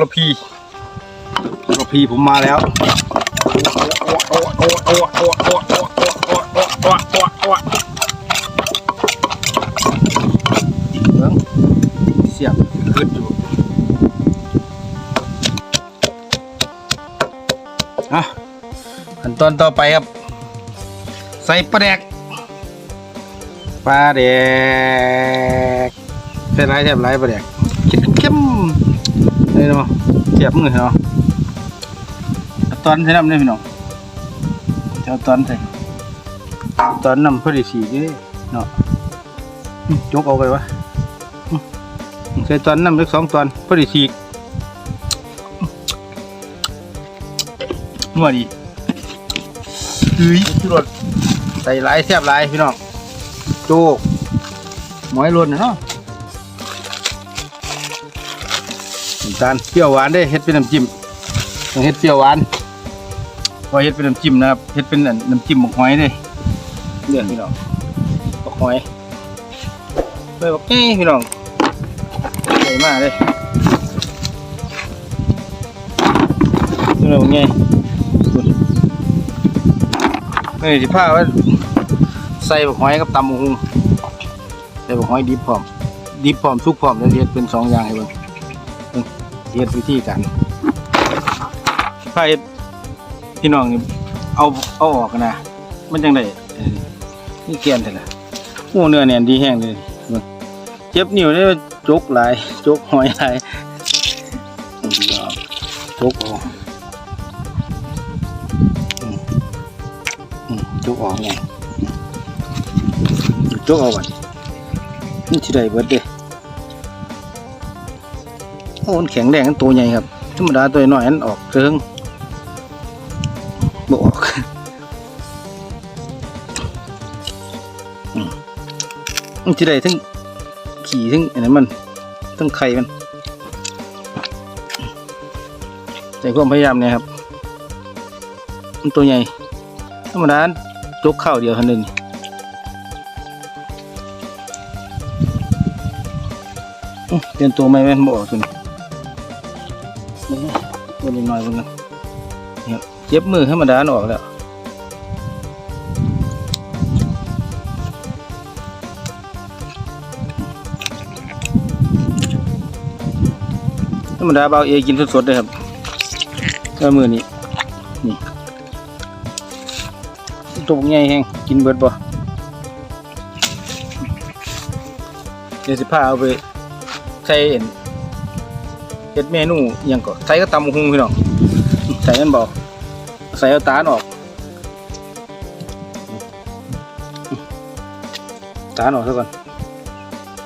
รพีทรพีผมมาแล้วเสียบขึ้นอยู่อะขั้นตอนต่อไปครับ ใส่ปลาแดกปลาแดกเป็นไรแทบไรปลาแดก ๆนี่เนาะเสียบมือเนาะเอตอนใส่น้ำนี่พี่น้องเอาตอนใส่ตอนน้ำพอดีสีเด้เนาะยกเอาไปวะใส่ตอนน้ำเล็กสองตอนพอดีสีนัวดีเฮ้ยชุรสใส่หลายแซ่บหลายพี่น้องโจกหมอยรวนเนาะำตาลเปรี้ยวหวานได้เฮ็ดเป็นน้ำจิ้มต้องเฮ็ดเปรี้ยวหวานพอเฮ็ดเป็นน้ำจิ้มนะครับเฮ็ดเป็นน้ำจิ้มบักหอยเด้เรื่องพี่น้องบักหอยเลยบักแง่พี่น้องใหญ่มากเลยนี่เราบักแง่นี่สิพาไว้ใส่บักหอยกับตำบักหุงใส่บักหอยดิบพร้อมดิบพร้อมสุกพร้อมแล้วเฮ็ดเป็นสองอย่างให้เบิ่ง เฮ็ดวิธีการถ้าเฮ็ดพี่น้องนี่เอาเอาออกนะมันจังไดเออนี่เกลียนเถอะนะโอ้เนื้อแน่นดีแห้งเลยเจ็บนิ้วนี่จกหลายจกหอยหลายจกออกอืมอืมจกออกไงจกเอาไว้นี่สิได้เบิดเด้ โอ้มันแข็งแรงกันตัวใหญ่ครับ ธรรมดาตัวน้อยอันออกเทิงบออกอืมมันจะได้ทั้งขี่ทั้งอันนั้นมันทั้งไข่มันใส่ความพยายามเนี่ยครับมันตัวใหญ่ธรรมดาจกข้าวเดียวเท่านั้นนี่อื้อเปลี่ยนตัวใหม่แม่นบออกตัวนี้ ตัวนี้น้อยกว่านั้นเนี่ยเจ็บมือธรรมดาออกแล้วธรรมดาเบาเอกินสดๆเลยครับก็มือนี้นี่ตัวใหญ่แห้งกินเบิดบ่เดี๋ยวสิพาเอาไปใส่เอ็น เฮ็ดเมนูยังก็ใส่ก็ตำหุงพี่น้องใส่กันบอกใส่เอาตาออกตาออกซะก่อน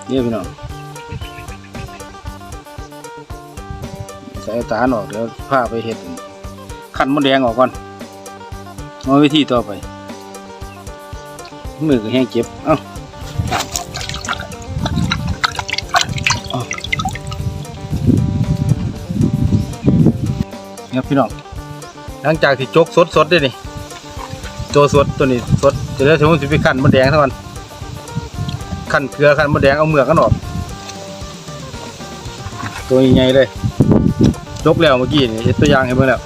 เดี๋ยพี่น้องใส่เอตาออกเดี๋ยวพาไปเฮ็ดขันมดแดงออกก่อนมาวิธีต่อไปมือก็แห้งเจ็บเอ้า ครับพี่น้องหลังจากที่จกสดสดด้วยนี่ตัวสดตัวนี้สดเดี๋ยวถึงผมจะไปขั้นมดแดงเท่านั้นขั้นเกลือขั้นมดแดงเอาเมือกกันออกตัวใหญ่เลยจกแล้วเมื่อกี้นี่เฮ็ดตัวอย่างให้เบิ่งแล้ว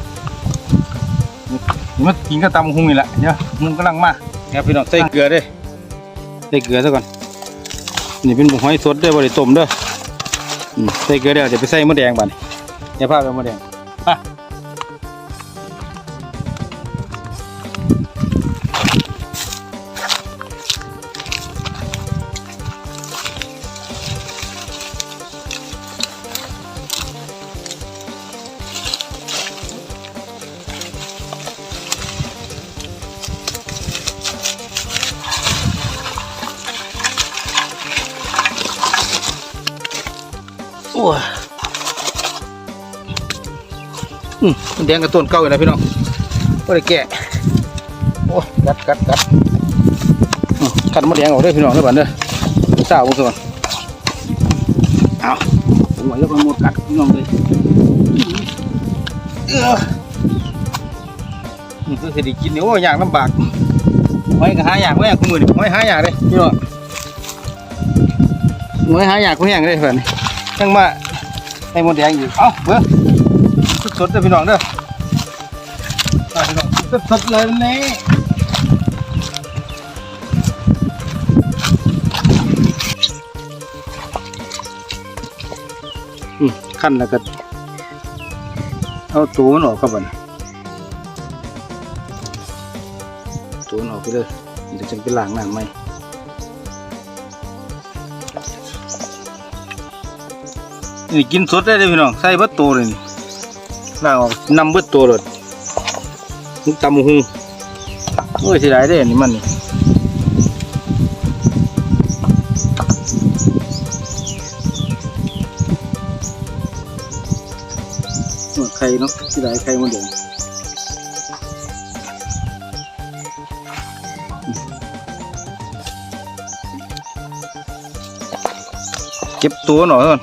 นี่มันกินก็ตำหุ้งนี่แหละเดี๋ยหุงกำลังมาครับพี่น้องใส่เกลือด้วยใส่เกลือซะก่อนนี่เป็นหอยสดด้อบ่ได้ต้มเด้ออืมใส่เกลือเดี๋ยวจะไปใส่มดแดงบัดนี้เดี๋ยวพาไปเอามดแดง อ้ยอืมมันแดงกับต้นเก่าอยู่นะพี่น้องก็ได้แกะโอ้ยกัดกัดกัดกัดมาแดงออกเด้พี่น้องเด้อบัดเด้อสาวมึงก่อนเอาผมว่าแล้วก็หมดกัดพี่น้องเลยเออนี่คือสิได้กินเนี่ยโอ้ยอย่างลำบากไว้ก็หาอย่างไว้คุณมือนี่ไว้หาอย่างเลยพี่น้องไว้หาอย่างก็แห้งเลยแบบนี้ จังมาให้มดแดงอีกเอ้าเบิ่งสดๆเด้อพี่น้องเด้อสดๆเลยนี่ขั้นแล้วก็เอาตัวมันออกครับบันตัวมันออกไปเลยเดี๋ยวจะไปล้างน้ำไหม นี่กินสดได้เลยพี่น้องใส่เบิดตัวเลยนี่ล่างออกนำเบิดตัวเลยมุกตำหุงโอ้ยเสียดายได้อนี่มันนี่โอ้ยไข่เนาะเสียดายไข่หมันเดิมเก็บตัวหน่อยก่อน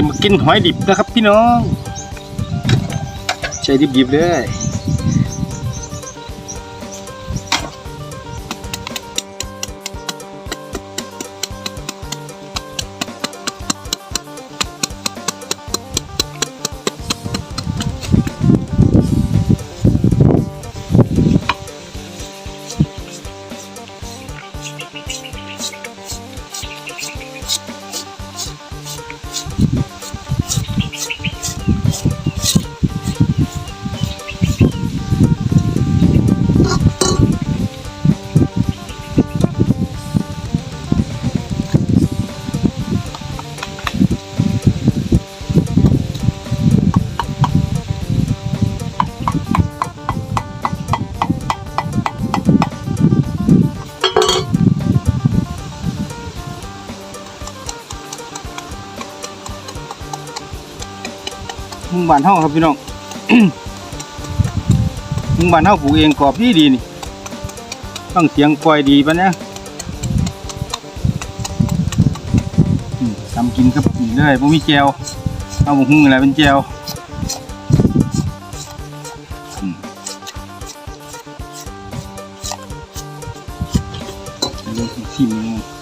จะมากินหอยดิบนะครับพี่น้อง ใช้ดิบๆเลย Спасибо. บ้านเท่าครับพี่น้อง มุงบ้านเท่าปลูกเองกรอบดีดีนี่ต้องเสียงปล่อยดีปะเนี่ยทำกินครับนี่เลยผมมีแจวเอาหมูหุ้งอะไรเป็นแจวอืมเดี๋ยวชิมเลย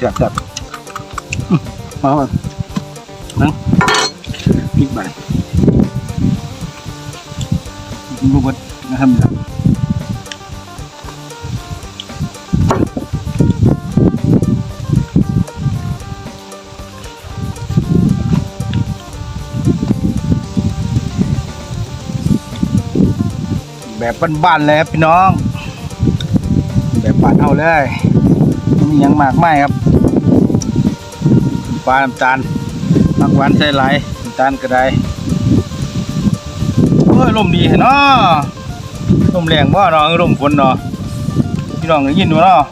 แซ่บแซ่บอื้อมานนั่งพริกใบลูกบดนะครับเนี่ยแบบบ้านๆเลยครับพี่น้อง แบบบ้านเอาเลยไม่มียังมากไม่ครับ ปลาน้ำตาลมักหวานใส่ไหลายน้ำตาลก็ได้โอ้ยลมดีเนาะลมแรงบ่เนาะลมฝนเนาะพี่น้องได้ยินบ่เนาะ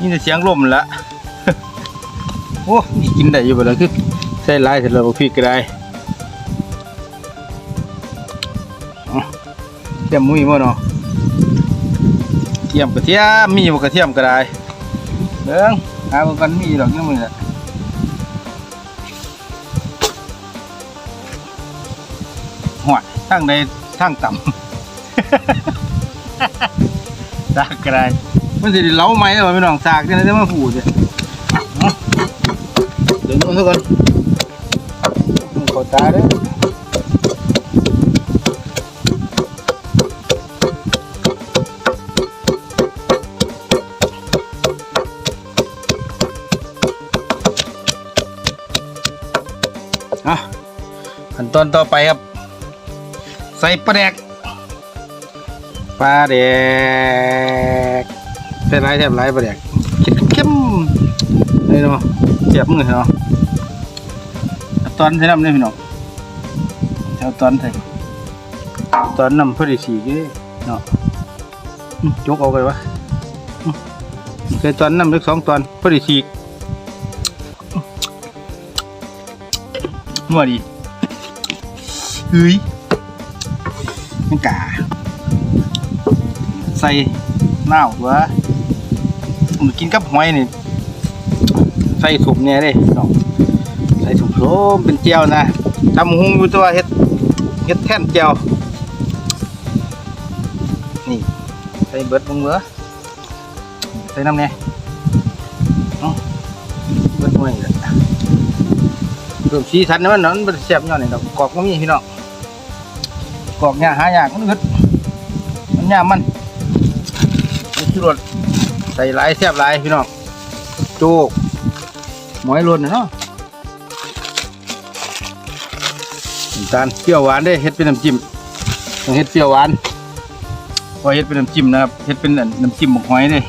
ยินแต่เสียงลมละโอ้ยกินได้อยู่บ่ล่ะคือใส่หลเสร็จแล้วบ่พริกก็ได้เทียมมุ้ยบ่เนาะเทียมกระเทียมมีบ่กระเทียมก็ได้เบิ่งหาเบิ่งกันมีดอกยังมื้อน่ะ ทั้งในทั้งต่ำ ซากกระไรมันสิได้เล้าไหมวะพี่น้องซากจะได้มาผูดเนี่ยเอาเดี๋ยวนู้นเท่ากันขอตาเด้ออะขั้นตอนต่อไปครับ ใส่ปลาแดกปลาแดกใส่ไรแทบไรปลาแดกเข้มเข้มนี่เนาะเจ็บมือเนาะเอตอนใส่น้ำนี่พี่น้องเอาตอนใส่ตอนน้ำพอดีสีก็เนาะยกเอาไปวะอืมใส่ตอนน้ำเล็กสองตอนพอดีสีนัวดีเฮ้ย มันกาใส่หน้าวตัวผมกินกับหอยนี่ใส่ถุงเนี่ยเด้น้องใส่ถุงโลมเป็นเจียวนะทำหุงอยู่ตัวเฮ็ดเฮ็ดแท่นเจียวนี่ใส่เบิดมึงเหรอใส่น้ำเนี่ยเบิดหน่วยเพิ่มสีสันให้มันหน่อยมันแซ่บย้อนนี่ดอกกรอบก็มีพี่น้อง กรอบเนี่ยหายากมันอึดมันยามันมันชุรสใส่หลายแซ่บหลายพี่น้องโจกหมอยล้นเนาะน้ำตาลเปรี้ยวหวานได้เฮ็ดเป็นน้ำจิ้มต้องเฮ็ดเปรี้ยวหวานพอเฮ็ดเป็นน้ำจิ้มนะครับเฮ็ดเป็นน้ำจิ้มหมกหอยเด้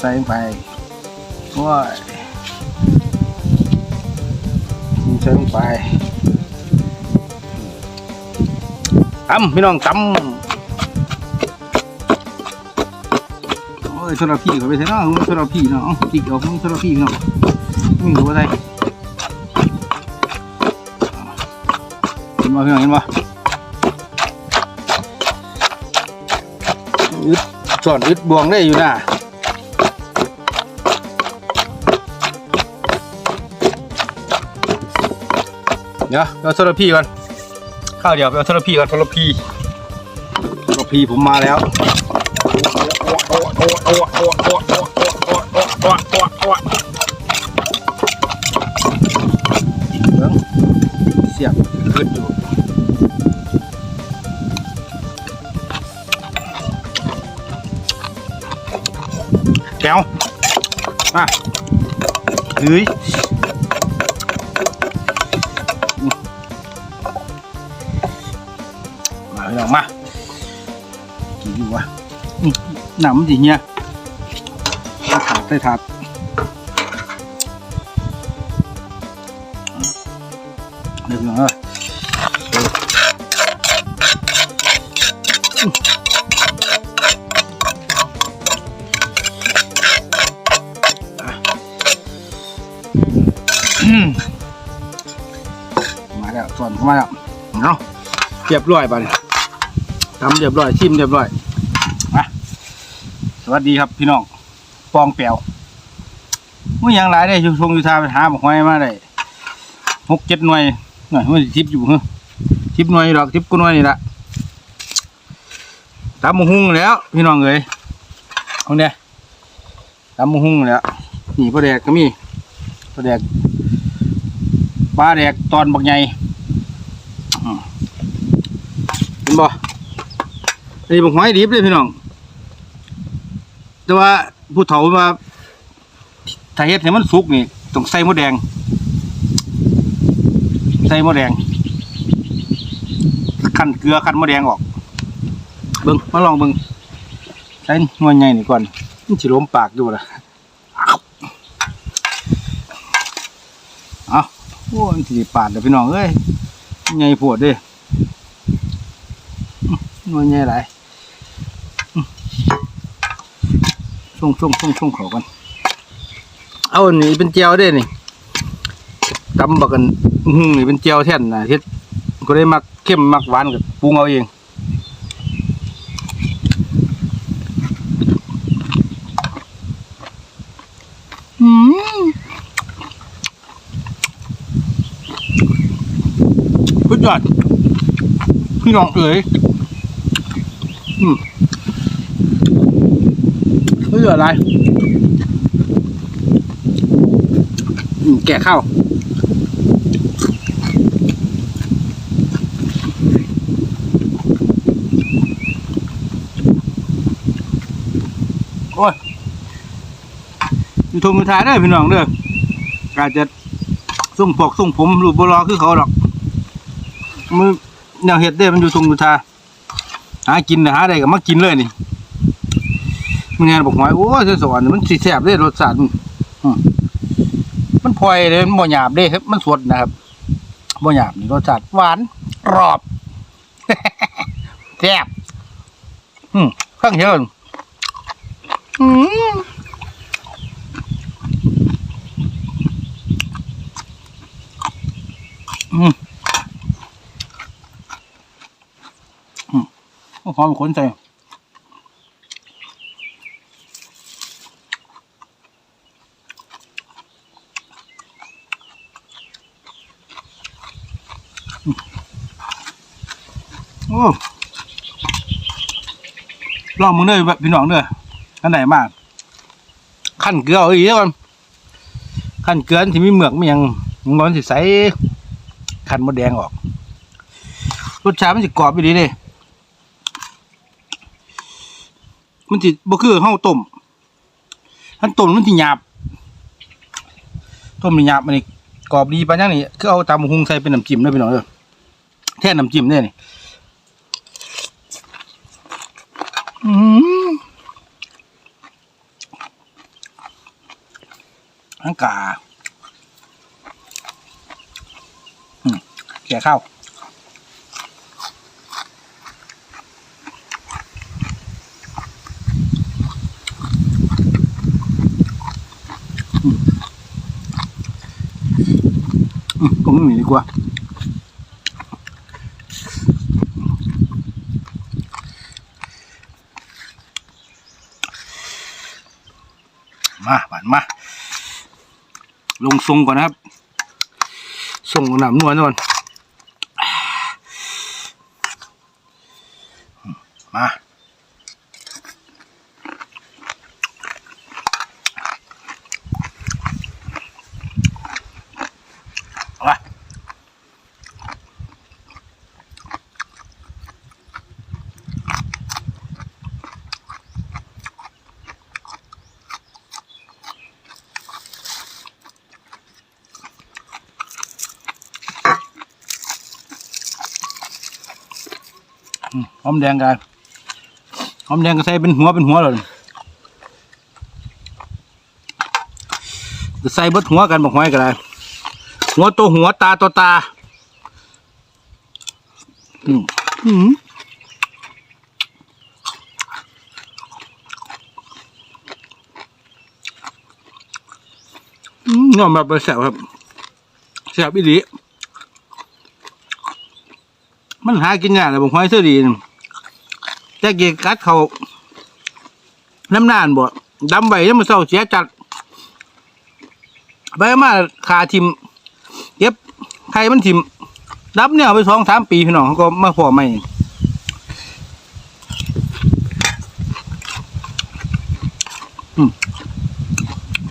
ใส่ลงไปว้ายอืมใส่ลงไป ตำพี่น้องตำโอ้ยโทรพี่เขาไปใช่เนาะโทรพี่เนาะเอาจิกเอาโทรพี่เนาะนี่หัวใจเห็นบ่พี่น้องเห็นบ่อึดสอนอึดบวงได้อยู่นะเดี๋ยวเอาโทรพี่ก่อน ข้าวเดียวไปเอาทรพีก่อนทรพีทรพีผมมาแล้วเบิ่งเสียบขึ้นอยู่แก้วมาเฮ้ย น้องมากินอยู่วะหนำสิเฮียถาดใส่ถาดเดี๋ยวนะมาแล้วส่วนเข้ามาแล้วเนาะเรียบร้อยไปเลย ทำเรียบร้อยชิมเรียบร้อยมาสวัสดีครับพี่น้องปองแปวมื่อยังหลายได้ชงชงยูทาไปหาบอกไว้มาได้หกเจ็ดหน่วยหน่วยมันทิปอยู่เหรอทิปหน่วยดอกทิปกูหน่วยนี่ละตามมหุงแล้ว พี่น้องเอ้ยเอาเนี่ยตามมหุงแล้วนี่ปลาแดกก็มีปลาแดกปลาแดกตอนบักใหญ่เห็นบ่ อันนี้บักหอยดิบเลยพี่น้อง แต่ว่าผู้เฒ่าว่าถ้าเฮ็ดให้มันสุกนี่ต้องใส่หมดแดง ใส่หมะแดงขั้นเกลือขั้นหมะแดงออก เบิ้งมาลองเบิ้งใส่หน่วยใหญ่นี่ก่อนมันสิล้มปากดูละเอาโอ้ยสิปาดเดี๋ยพี่น้องเอ้ยใหญ่ปวดเด้ งอหน่วยใหญ่หลายอื้อส่งส่งส่งส่งเขากัน เอาอันนี้เป็นเจียวเด้นี่ตำบักกันหือนี่เป็นเจียวแท่นนะเฮ็ดก็ได้มักเข้มมักหวานกับปรุงเอาเองอืมสุดยอดพี่น้องเอ๋ย อืมสุดยออะไรอืมแกะข้าวโอ้ยอยู่ทงอยู่ท้ายเด้พี่น้องเด้ออาจจะส่งปอกส่งผมรูปบรอคือเขาหรอกมือแนวเห็ดเด้มันอยู่ทงอยู่ทา หากินนะหาได้ก็มากินเลยนี่มันไงบอกหอยโอ้ยสวรรค์มันสีแสบเด้รสชาติมันพลอยเลยมันบ่หยาบเด้ครับ มันสดนะครับบ่หยาบนี่รสชาติหวานกรอบแซ่บอืมข้างเชิญอืมอืม หอมขนใส่โอ้ลองมือเด้อพี่น้องเด้ออันไหนมากขั้นเกลืออีกแล้วกันขั้นเกลือที่มีเหมือกมียังงอนสิใสขั้นมดแดงออกรสชาติมันจะกรอบอยู่ดีเลย มันสิบ่คือเฮาต้มอันต้มมันสิหยาบต้มนี่หยาบมันนี่กรอบดีปานยังนี่คือเอาตำบักหุงใส่เป็นน้ำจิ้มเด้อพี่น้องเด้อแท่น้ำจิ้มเด้อนี่อืมอังกาอืมแก่ข้าว ผมไม่มีดีกว่ามาหวานมา ลงทรงก่อนนะครับส่งหนามนวลนวลมา หอมแดงกันหอมแดงก็ใส่เป็นหัวเป็นหัวเลยใส่บดหัวกันบอกไว้ก็ได้หัวตัวหัวตาตัวตาอืมอืมอืมนอนแบบแสบครับแสบอีหลี มันหากินยากเลยผมหอยเสื้อดีนแต่เกกัดเขาน้ำนานบ่ดำใบยังมันเศร้าเสียจัดไปมาขาทิมเก็บไข่มันถิ่มดับเนี่ยไปสองสามปีพี่น้องเขาก็มาพอใหม่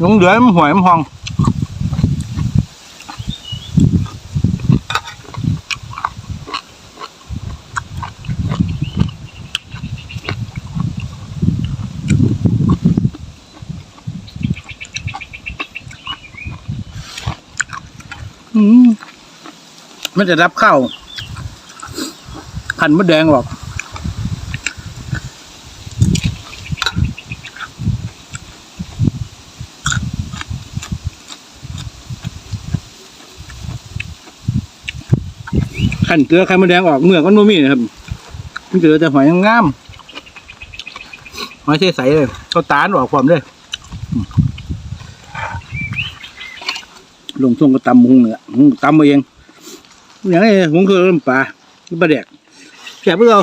ลงเดือยมันหวยมันพอง มันจะรับเข้าวขันมดแดงหรอกขันเกลือไข่มดแดงออกเมื่อกมันโนมีนะครับมันเกลือแต่หอยงามหอยใสๆเลยเขาตานออกความเลยลงทรงก็ตำหุงเนี่ยตำมาเอง อย่างนี้ผมคือลำปลาคือปลาแดกแซ่บเพื่อเรา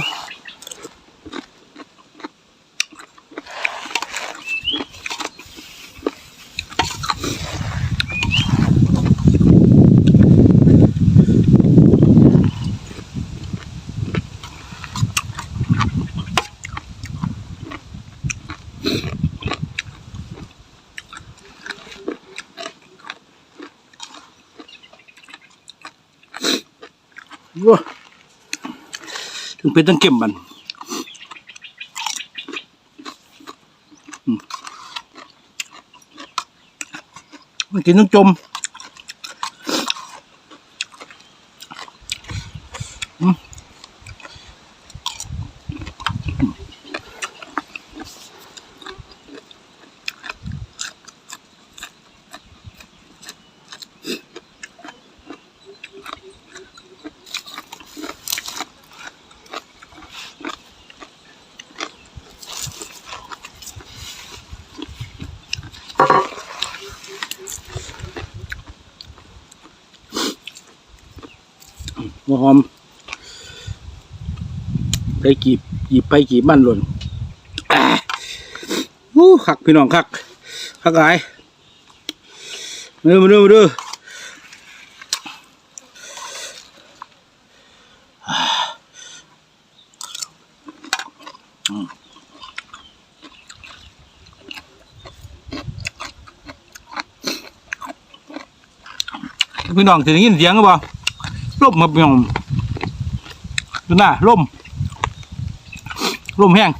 ว้า เป็นตั้งเก็มมันมมันกินต้องจม เลยกีบกีบไปกีบมันหล่นอู้คักพี่น้องหักหักไงมาดูมาดูมาดูพี่น้องถึงยินเสียงหรือเปล่าลมมาเปียงดูหน้าลม ร่มแห้ง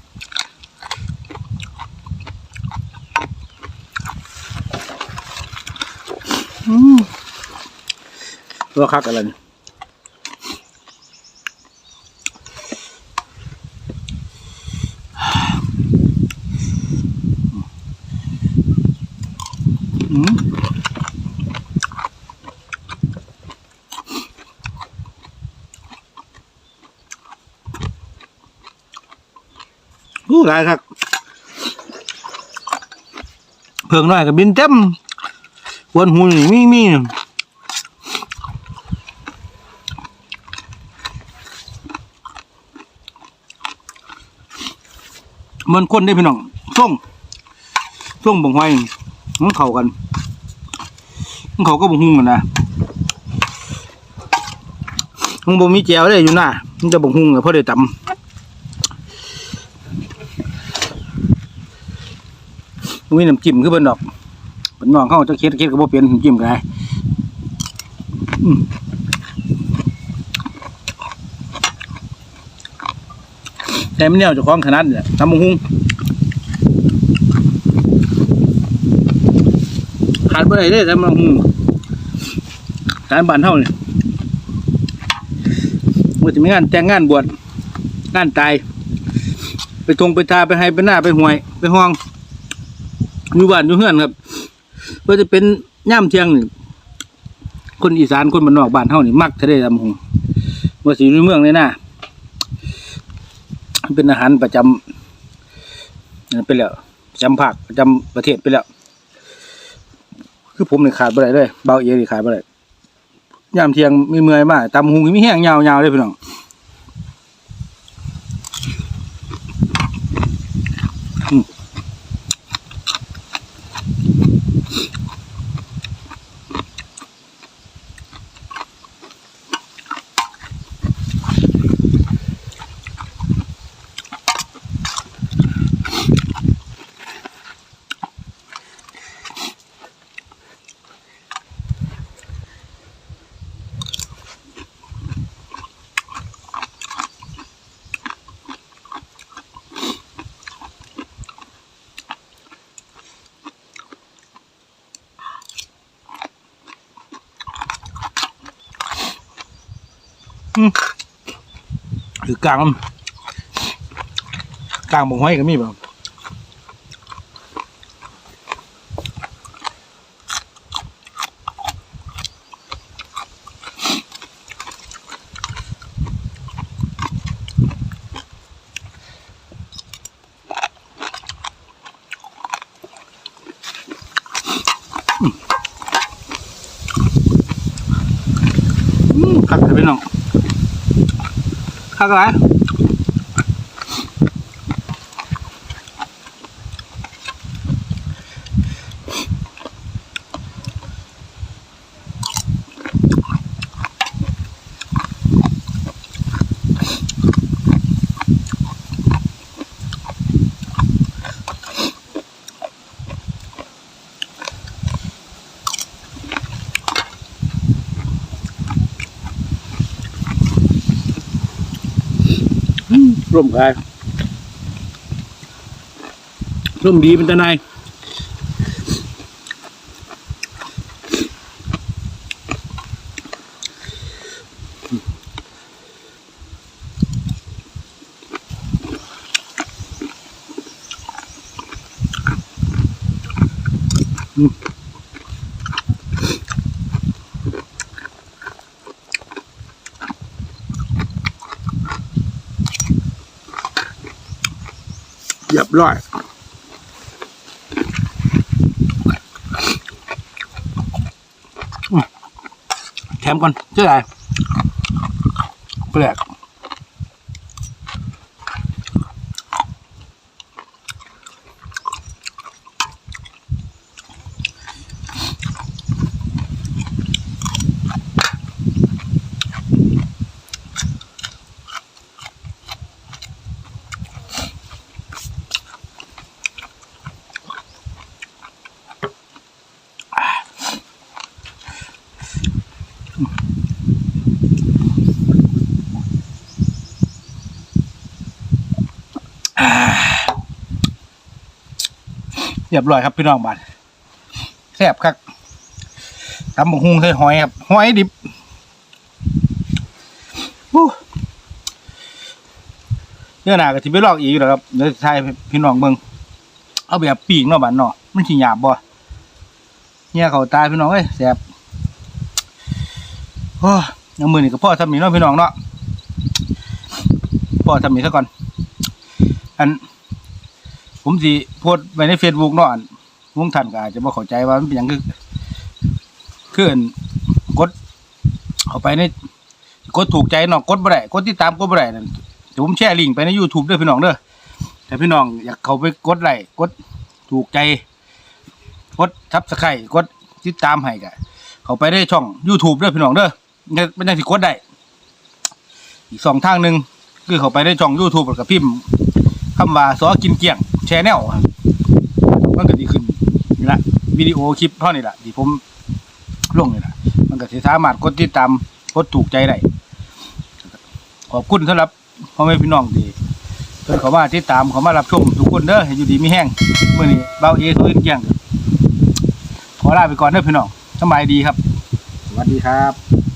อืมตัวคักอะไรนี่ หลายครับเพิ่งน้อยกับบินเต็มวนหูนี่มีมีมันคนได้พี่น้องส่งส่งบ่งไว้มันเข้ากันมันเขาก็บ่หุ้งกันนะมันบ่มีแจวได้อยู่หน้ามันจะบ่หุ้งเลยเพราะได้ตำ มีน้ำจิ้มคือเบิ่นดอกเป็นน้องเขาจะเค็ดเค็ดก็บ่เปลี่ยนน้ำจิ้มก็ได้อืมแต่ไม่เนี่ยเจ้าของขนาดเนี่ยทำมงหุงขาดบ่ได้เด้ทำมงหุงการบานเฮาเนี่ยมันจะมีงานแต่งงานบวชงานตาย ไปทงไปทาไปให้ไปหน้าไปห่วย ไปห้อง อยู่บ้านอยู่เฮือนครับก็จะเป็นย่ำเที่ยง คนอีสานคนบ้านนอกบ้านเฮานี่มักทะเลลำหงว่าสีในเมืองเลยนะเป็นอาหารประจำนั่นไปแล้วประจำภาคประจำประเทศไปแล้ว คือผมเนี่ขาดไปเลยเลยเบาเอียนี่ขาดไปเลยย่ำเที่ยงมีเมื่อยมากตำหุงมีแห้งยาวๆเลยพี่น้อง หรือกลางมันกลางบงห้อยก็มีแบบอืมคักเลยพี่น้อง คักอะไร่มกายร่มดีเป็นตาในอืม บร้อยแถมก่อนเจ๊ไรแปลก เรียบร้อยครับพี่น้องบ้านแซ่บครับตำบักฮุงใส่หอยครับหอยดิบเนื้อหนาก็ที่ไปลอกอีกแล้วครับเดี๋ยวทายให้พี่น้องเบิงเอาแบบปีกเนาะบ้านเนาะมันขี้หยาบบ่เนี่ยเขาตายพี่น้องเอ้ยแซ่บโอ้ยเอามือนี่ก็พ่อทำนี่เนาะพี่น้องเนาะพ่อทำนี่ซะก่อน อัน ผมสิโพสต์ไว้ในเฟซบุ๊กเนาะอันวงท่านก็อาจจะบ่เข้าใจว่ามันเป็นหยังคือคืออันกดเข้าไปในกดถูกใจเนาะกดบ่ได้กดติดตามกดบ่ได้นั่นเดี๋ยวผมแชร์ลิงก์ไปใน YouTube เด้อพี่น้องเด้อแต่พี่น้องอยากเข้าไปกดไลค์กดถูกใจ กด Subscribe กดติดตามให้ก็เข้าไปได้ช่อง YouTube เด้อพี่น้องเด้อเนี่ยมันจังสิกดได้อีกสองทางหนึ่งคือเข้าไปได้ช่อง YouTube แล้วก็พิมพ์คำว่าซอกินเกลี้ยง แชแนลมันก็ดีขึ้นนี่ละวิดีโอคลิปเท่านี้ละที่ผมลงนี่ละมันก็สิสามารถกดติดตามกดถูกใจได้ขอบคุณสำหรับพ่อแม่พี่น้องที่เพิ่นเขามาติดตามเขามารับชมทุกคนเด้ออยู่ดีไมีแห้งเมื้อนี้เบาเอเขากินเกลี้ยงขอลาไปก่อนเด้อพี่น้องสบายดีครับ สวัสดีครับ